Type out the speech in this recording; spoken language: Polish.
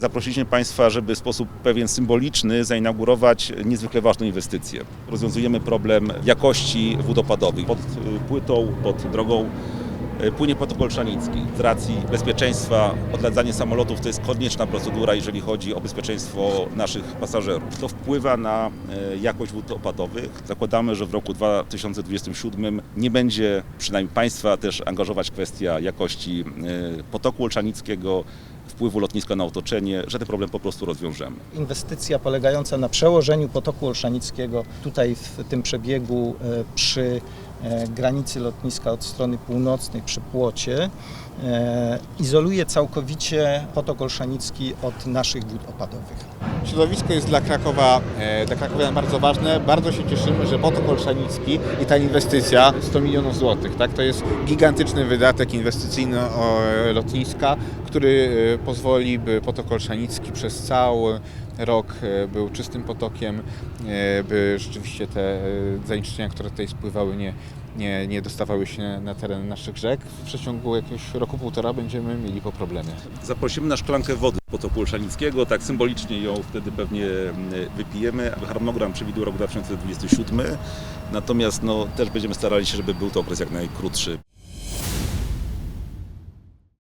Zaprosiliśmy Państwa, żeby w sposób pewien symboliczny zainaugurować niezwykle ważną inwestycję. Rozwiązujemy problem jakości wód opadowych. Pod y, płytą, pod drogą y, płynie potok olszanicki. Z racji bezpieczeństwa odladzanie samolotów to jest konieczna procedura, jeżeli chodzi o bezpieczeństwo naszych pasażerów. To wpływa na y, jakość wód opadowych. Zakładamy, że w roku 2027 nie będzie przynajmniej Państwa też angażować kwestia jakości potoku olszanickiego, wpływu lotniska na otoczenie, że ten problem po prostu rozwiążemy. Inwestycja polegająca na przełożeniu potoku olszanickiego tutaj w tym przebiegu e, przy e, granicy lotniska od strony północnej przy płocie e, izoluje całkowicie potok olszanicki od naszych wód opadowych. Środowisko jest dla Krakowa, dla Krakowian bardzo ważne. Bardzo się cieszymy, że Potok Olszanicki i ta inwestycja 100 milionów złotych, tak? To jest gigantyczny wydatek inwestycyjny lotniska, który pozwoli, by Potok Olszanicki przez cały rok e, był czystym potokiem, e, by rzeczywiście te e, zanieczyszczenia, które tutaj spływały, nie, nie, nie dostawały się na teren naszych rzek. W przeciągu jakiegoś roku, półtora będziemy mieli po problemie. Zaprosimy na szklankę wody potoku olszanickiego, tak symbolicznie ją wtedy pewnie wypijemy. Harmonogram przewiduje rok 2027, natomiast no, też będziemy starali się, żeby był to okres jak najkrótszy.